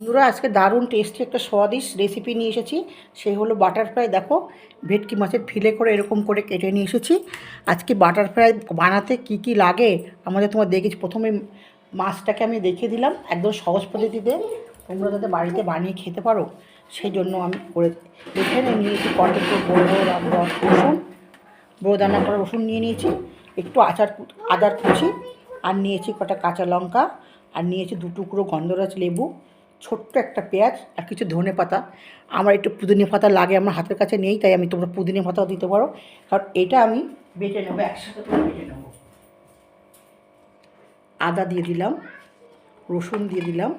বন্ধুরা, আজকে দারুণ টেস্টি একটা স্বাদিস রেসিপি নিয়ে এসেছি। সেই হলো বাটার ফ্রাই দেখো, ভেটকি মাছের ফিলে করে এরকম করে কেটে নিয়ে এসেছি। আজকে বাটার ফ্রাই বানাতে কি কি লাগে আমাদের তোমার দেখেছি প্রথমে মাছটাকে আমি দেখিয়ে দিলাম একদম সহজ পদ্ধতিতে। তোমরা যাতে বাড়িতে বানিয়ে খেতে পারো সেই জন্য আমি করে এখানে নিয়েছি। বড় রসুন বড় দানা করা রসুন নিয়ে নিয়েছি। একটু আচার আদার কুচি, আর নিয়েছি কটা কাঁচা লঙ্কা, আর নিয়েছি দু টুকরো গন্ধরাজ লেবু। ছোট্ট একটা পেঁয়াজ আর কিছু ধনে পাতা। আমার একটু পুদিনে পাতা লাগে, আমার হাতের কাছে নেই, তাই আমি তোমরা পুদিনে পাতাও দিতে পারো। কারণ এটা আমি বেটে নেব, একসাথে করে বেটে নেব। আদা দিয়ে দিলাম, রসুন দিয়ে দিলাম,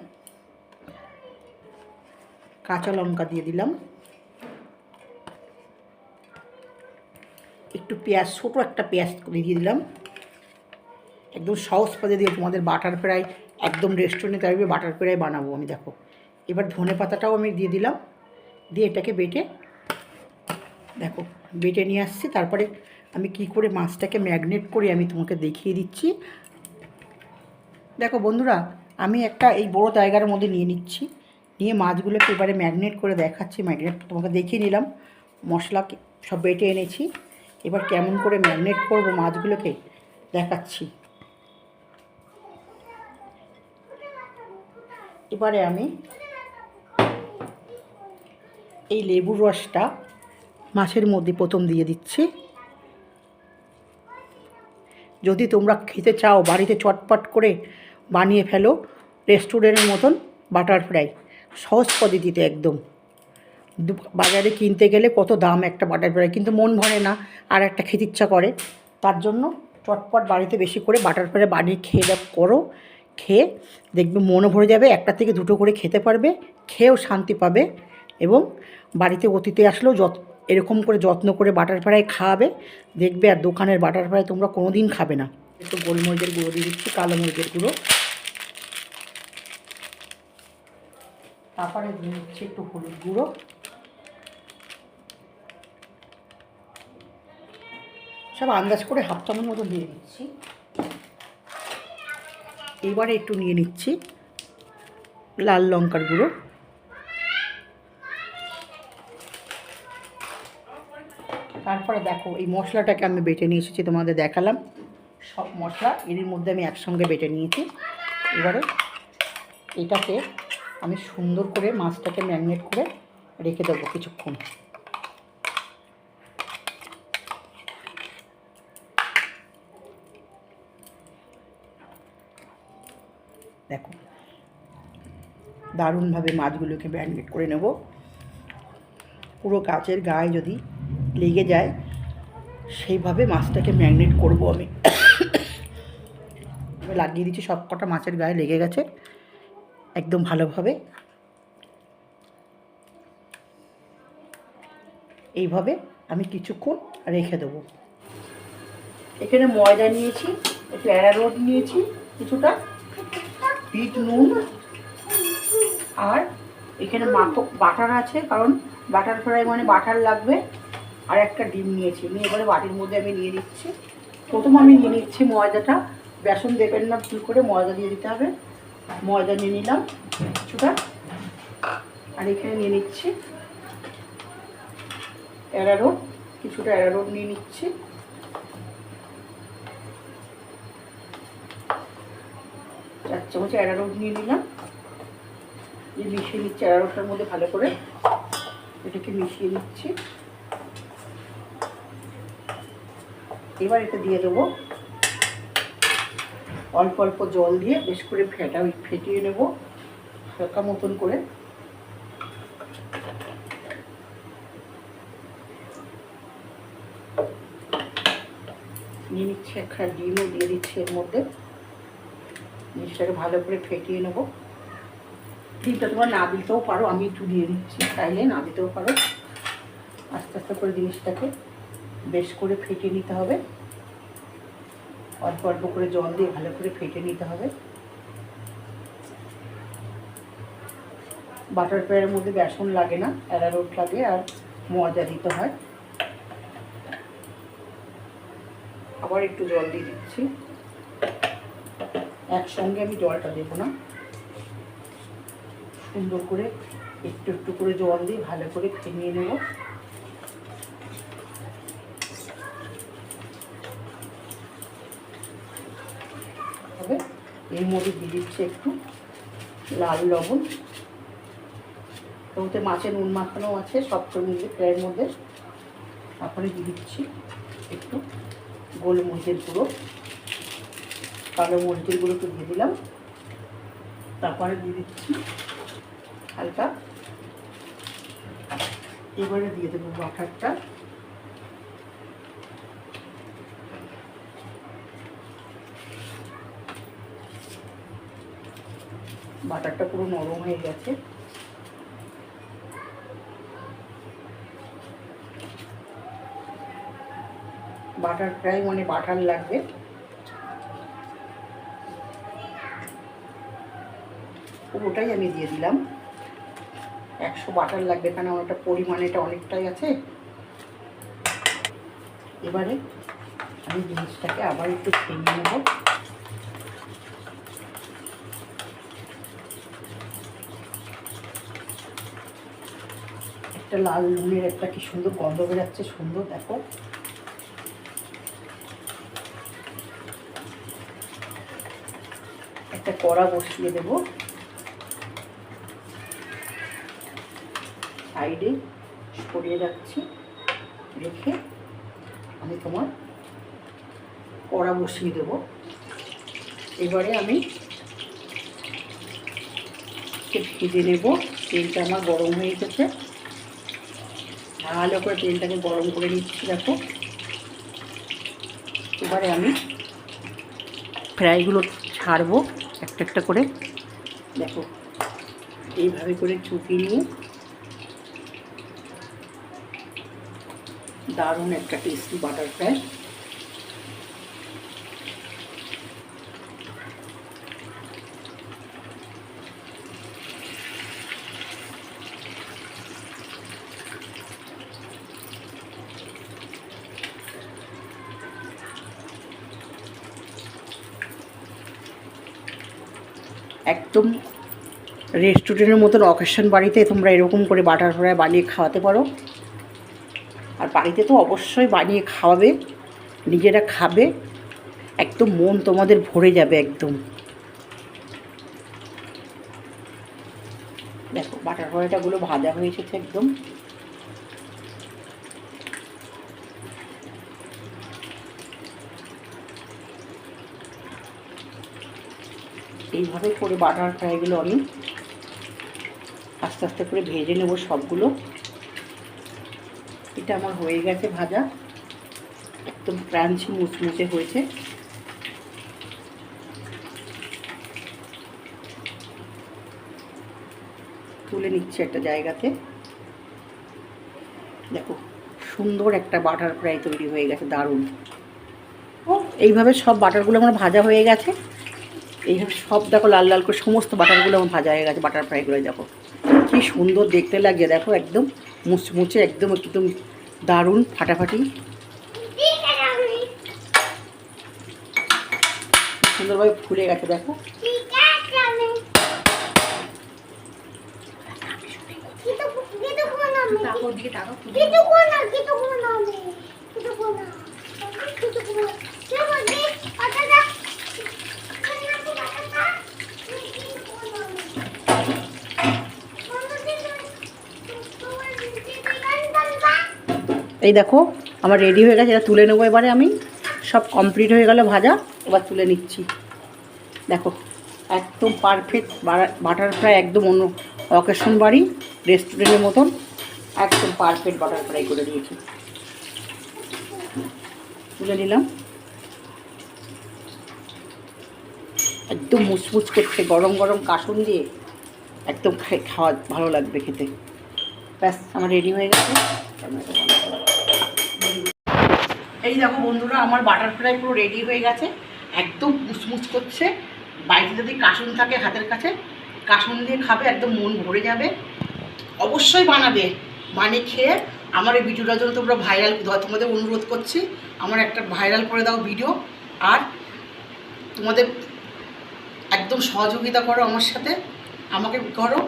কাঁচা লঙ্কা দিয়ে দিলাম। একটু পেঁয়াজ, ছোটো একটা পেঁয়াজ দিয়ে দিলাম। একদম সহজ পাতে দিয়ে তোমাদের বাটার ফ্রাই একদম রেস্টুরেন্টে টাইপের বাটার ফ্রাই বানাবো আমি, দেখো। এবার ধনে পাতাটাও আমি দিয়ে দিলাম। দিয়ে এটাকে বেটে, দেখো, বেটে নিয়ে আসছি। তারপরে আমি কি করে মাছটাকে ম্যাগনেট করে আমি তোমাকে দেখিয়ে দিচ্ছি। দেখো বন্ধুরা, আমি একটা এই বড় জায়গার মধ্যে নিয়ে নিচ্ছি। নিয়ে মাছগুলোকে এবারে ম্যাগনেট করে দেখাচ্ছি। ম্যাগনেট তোমাকে দেখিয়ে নিলাম। মশলা সব বেটে এনেছি। এবার কেমন করে ম্যাগনেট করব মাছগুলোকে দেখাচ্ছি। এবারে আমি এই লেবুর রসটা মাছের মধ্যে প্রথম দিয়ে দিচ্ছি। যদি তোমরা খেতে চাও, বাড়িতে চটপট করে বানিয়ে ফেলো, রেস্টুরেন্টের মতন বাটার ফ্রাই, সহজ পদ্ধতিতে একদম। বাজারে কিনতে গেলে কত দাম একটা বাটার ফ্রাই, কিন্তু মন ভরে না, আর একটা খেতে ইচ্ছা করে। তার জন্য চটপট বাড়িতে বেশি করে বাটার ফ্রাই বানিয়ে খেয়ে করো। খেয়ে দেখবে মনও ভরে যাবে, একটা থেকে দুটো করে খেতে পারবে, খেয়েও শান্তি পাবে এবং বাড়িতে অতীতে আসলেও যত, এরকম করে যত্ন করে বাটার ফ্রাই খাওয়াবে, দেখবে আর দোকানের বাটার ফ্রাই তোমরা কোনো দিন খাবে না। একটু গোলমরিচের গুঁড়ো দিয়ে দিচ্ছি, কালো মরিচের গুঁড়ো। তারপরে দিয়ে দিচ্ছি একটু হলুদ গুঁড়ো। সব আন্দাজ করে হাফ চামচ মতো দিয়ে দিচ্ছি। এবারে একটু নিয়ে নিচ্ছি লাল লঙ্কার গুঁড়ো। তারপরে দেখো, এই মশলাটাকে আমি বেটে নিয়ে এসেছি, তোমাদের দেখালাম। সব মশলা এর মধ্যে আমি একসঙ্গে বেটে নিয়েছি। এবারে এটাকে আমি সুন্দর করে মাছটাকে ম্যারিনেট করে রেখে দেবো কিছুক্ষণ। দেখো। দারুণভাবে মাছগুলোকে ম্যারিনেট করে নেব। পুরো গাছের গায়ে যদি লেগে যায়, সেইভাবে মাছটাকে ম্যারিনেট করব আমি। লাগিয়ে দিচ্ছি সব কটা মাছের গায়ে লেগে গেছে, একদম ভালোভাবে। এইভাবে আমি কিছুক্ষণ রেখে দেবো। এখানে ময়দা নিয়েছি, একটু অ্যারারোড নিয়েছি কিছুটা। বিট, নুন আর এখানে মাখো, বাটার আছে, কারণ বাটার ফ্রাই মানে বাটার লাগবে। আর একটা ডিম নিয়েছি। নিয়ে এবারে বাটির মধ্যে আমি নিয়ে নিচ্ছি। প্রথম আমি নিয়ে নিচ্ছি ময়দাটা। বেসন দেবেন না, ভুল করে ময়দা দিয়ে দিতে হবে। ময়দা নিয়ে নিলাম কিছুটা। আর এখানে নিয়ে নিচ্ছি অ্যারারোট। কিছুটা অ্যারারোট নিয়ে নিচ্ছি। চামচ অ্যারারোট নিয়ে নিলাম দিয়ে মিশিয়ে নিচ্ছি অ্যারারোটটার মধ্যে ভালো করে। এটাকে মিশিয়ে নিচ্ছি। এবার এটা দিয়ে দেবো। অল্প অল্প জল দিয়ে বেশ করে ফেটা, ফেটিয়ে নেব। হালকা মতন করে। নিয়ে নিচ্ছি একটা ডিমও দিয়ে দিচ্ছি এর মধ্যে। জিনিসটাকে ভালো করে ফেটিয়ে নেব। ডিমটা তোমার না দিতেও পারো, আমি একটু দিয়ে দিচ্ছি, চাইলে না দিতেও পারো। আস্তে আস্তে করে জিনিসটাকে বেশ করে ফেটিয়ে নিতে হবে। অল্প অল্প করে জল দিয়ে ভালো করে ফেটে নিতে হবে। বাটার ফ্রাইয়ের মধ্যে বেসন লাগে না অ্যারারোট লাগে আর ময়দা দিতে হয়। আবার একটু জল দিয়ে দিচ্ছি। একসঙ্গে আমি জলটা দেবো না। সুন্দর করে একটু একটু করে জল দিয়ে ভালো করে ফেমিয়ে নেব। হবে এর মধ্যে দিয়ে দিচ্ছে একটু লাল লবণ। ওতে মাছে নুন মাখানো আছে, সব তো মিলিয়ে ফ্রাইয়ের মধ্যে। তারপরে দিয়ে দিচ্ছি একটু গোলমরিচের গুঁড়ো। কালো মরিচের গুঁড়ো একটু দিয়ে দিলাম তারপরে দিয়ে দিচ্ছি হালকা। এবারে দিয়ে দেবো বাটারটা। বাটারটা পুরো নরম হয়ে গেছে। বাটার প্রায় মানে বাটার লাগবে। পুরোটাই আমি দিয়ে দিলাম। একশো বাটার লাগবে আমার একটা পরিমাণ এটা অনেকটাই আছে। এবারে আমি জিনিসটাকে আবার একটু খেয়ে নেব। একটা লাল নুনের একটা কি সুন্দর গন্ধ বেরাচ্ছে, সুন্দর, দেখো। একটা কড়া বসিয়ে দেব। সাইডে সরিয়ে যাচ্ছি, রেখে আমি তোমার কড়া বসিয়ে দেব। এবারে আমি ভেজে নেব, তেলটা আমার গরম হয়ে গেছে। ভালো করে তেলটাকে গরম করে নিচ্ছি, দেখো। এবারে আমি ফ্রাইগুলো ছাড়বো একটা একটা করে। দেখো, এইভাবে করে চুপি নিয়ে দারুণ একটা টেস্টি বাটার ফ্রাই একদম রেস্টুরেন্টের মতন অকেশন বাড়িতে তোমরা এরকম করে বাটার ফ্রাই বানিয়ে খাওয়াতে পারো। বাড়িতে তো অবশ্যই বানিয়ে খাওয়াবে, নিজেরা খাবে, একদম মন তোমাদের ভরে যাবে একদম। দেখো, বাটার ফ্রাইটাগুলো ভাজা হয়ে এসেছে একদম। এইভাবে করে বাটার ফ্রাইগুলো আমি আস্তে আস্তে করে ভেজে নেব সবগুলো। এটা আমার হয়ে গেছে ভাজা। একদম ক্রাঞ্চি মুচমুচে হয়েছে। তুলে নিচ্ছে একটা জায়গাতে। দেখো, সুন্দর একটা বাটার ফ্রাই তৈরি হয়ে গেছে, দারুণ। ও, এইভাবে সব বাটারগুলো আমার ভাজা হয়ে গেছে। এইভাবে সব দেখো, লাল লাল করে সমস্ত বাটারগুলো আমার ভাজা হয়ে গেছে, বাটার ফ্রাইগুলো দেখো। কি সুন্দর দেখতে লাগে, দেখো, একদম মুচমুচে, একদম একদম দারুণ ফাটাফাটি। সুন্দরভাবে ফুলে গেছে দেখো। এই দেখো, আমার রেডি হয়ে গেছে, এটা তুলে নেব এবারে আমি। সব কমপ্লিট হয়ে গেল ভাজা, এবার তুলে নিচ্ছি। দেখো, একদম পারফেক্ট বাটার ফ্রাই একদম অন্য অকেশন বাড়ি রেস্টুরেন্টের মতন। একদম পারফেক্ট বাটার ফ্রাই করে দিয়েছি। তুলে নিলাম। একদম মুচমুচ করছে, গরম গরম কাসুন দিয়ে। একদম খাওয়া ভালো লাগবে খেতে। ব্যাস, আমার রেডি হয়ে গেছে। এই দেখো বন্ধুরা, আমার বাটারফ্লাই পুরো রেডি হয়ে গেছে। একদম মুচমুচ করছে। বাড়িতে যদি কাসুন থাকে হাতের কাছে, কাসুন দিয়ে খাবে, একদম মন ভরে যাবে। অবশ্যই বানাবে। বানিয়ে খেয়ে আমার এই ভিডিওটার জন্য তোমরা ভাইরাল তোমাদের অনুরোধ করছি, আমার একটা ভাইরাল করে দাও ভিডিও আর তোমাদের একদম সহযোগিতা করো আমার সাথে। আমাকে করো।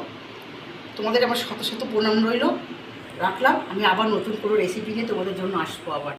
তোমাদের আমার শত শত প্রণাম রইল। রাখলাম। আমি আবার নতুন কোনো রেসিপি নিয়ে তোমাদের জন্য আসব আবার।